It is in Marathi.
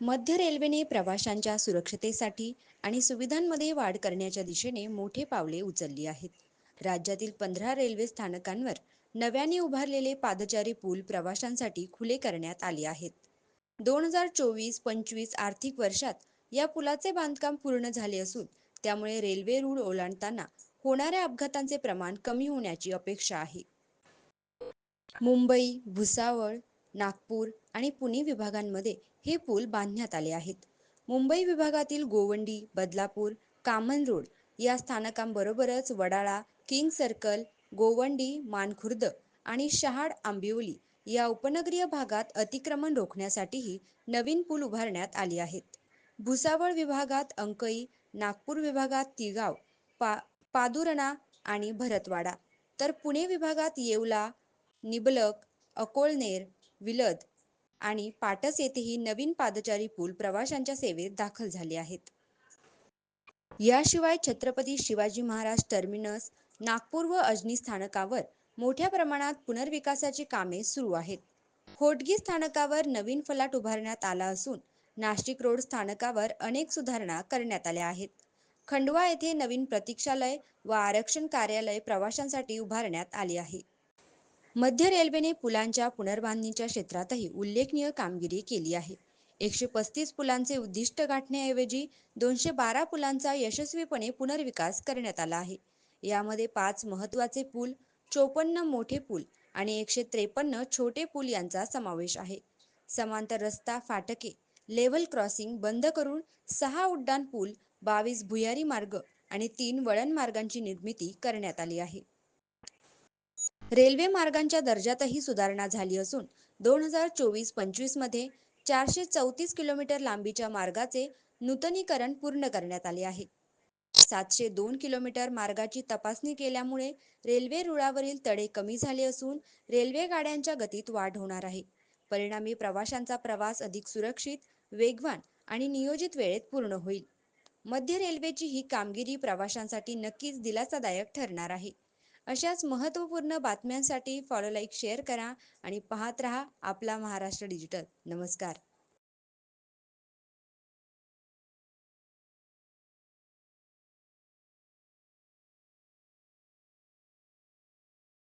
मध्य रेल्वेने प्रवाशांच्या सुरक्षतेसाठी आणि सुविधांमध्ये वाढ करण्याच्या दिशेने मोठे पावले उचलली आहेत. राज्यातील पंधरा रेल्वे स्थानकांवर नव्याने उभारलेले पादचारी पूल प्रवाशांसाठी खुले करण्यात आले आहेत. दोन हजार चोवीस पंचवीस आर्थिक वर्षात या पुलाचे बांधकाम पूर्ण झाले असून त्यामुळे रेल्वे रूळ ओलांडताना होणाऱ्या अपघातांचे प्रमाण कमी होण्याची अपेक्षा आहे. मुंबई भुसावळ नागपूर आणि पुणे विभागांमध्ये हे पूल बांधण्यात आले आहेत. मुंबई विभागातील गोवंडी बदलापूर कामन रोड या स्थानकांबरोबरच वडाळा किंग सर्कल गोवंडी मानखुर्द आणि शहाड आंबिवली या उपनगरीय भागात अतिक्रमण रोखण्यासाठीही नवीन पूल उभारण्यात आली आहेत. भुसावळ विभागात अंकई नागपूर विभागात तिगाव पा पादुरणा आणि भरतवाडा. तर पुणे विभागात येवला निबलक अकोळनेर विलद आणि पाटस येथेही नवीन पादचारी पूल प्रवाशांच्या सेवेत दाखल झाले आहेत. याशिवाय छत्रपती शिवाजी महाराज टर्मिनस नागपूर व अजनी स्थानकावर मोठ्या प्रमाणात पुनर्विकासाची कामे सुरू आहेत. होटगी स्थानकावर नवीन फलाट उभारण्यात आला असून नाशिक रोड स्थानकावर अनेक सुधारणा करण्यात आल्या आहेत. खंडवा येथे नवीन प्रतीक्षालय व आरक्षण कार्यालय प्रवाशांसाठी उभारण्यात आले आहे. मध्य रेल्वेने पुलांच्या पुनर्बांधणीच्या क्षेत्रातही उल्लेखनीय कामगिरी केली आहे. एकशे पस्तीस पुलांचे उद्दिष्ट गाठण्याऐवजी दोनशे बारा पुलांचा यशस्वीपणे पुनर्विकास करण्यात आला आहे. यामध्ये पाच महत्त्वाचे पूल चोपन्न मोठे पूल आणि एकशे त्रेपन्न छोटे पूल यांचा समावेश आहे. समांतर रस्ता फाटके लेव्हल क्रॉसिंग बंद करून सहा उड्डाण पूल बावीस भुयारी मार्ग आणि तीन वळण मार्गांची निर्मिती करण्यात आली आहे. रेल्वे मार्गांच्या दर्जातही सुधारणा झाली असून दोन हजार चोवीस पंचवीसमध्ये चारशे चौतीस किलोमीटर लांबीच्या मार्गाचे नूतनीकरण पूर्ण करण्यात आले आहे. सातशे दोन किलोमीटर मार्गाची तपासणी केल्यामुळे रेल्वे रुळावरील तडे कमी झाले असून रेल्वे गाड्यांच्या गतीत वाढ होणार आहे. परिणामी प्रवाशांचा प्रवास अधिक सुरक्षित वेगवान आणि नियोजित वेळेत पूर्ण होईल. मध्य रेल्वेची ही कामगिरी प्रवाशांसाठी नक्कीच दिलासादायक ठरणार आहे. अशाच महत्त्वपूर्ण बातम्यांसाठी फॉलो लाईक शेअर करा आणि पाहत रहा आपला महाराष्ट्र डिजिटल नमस्कार.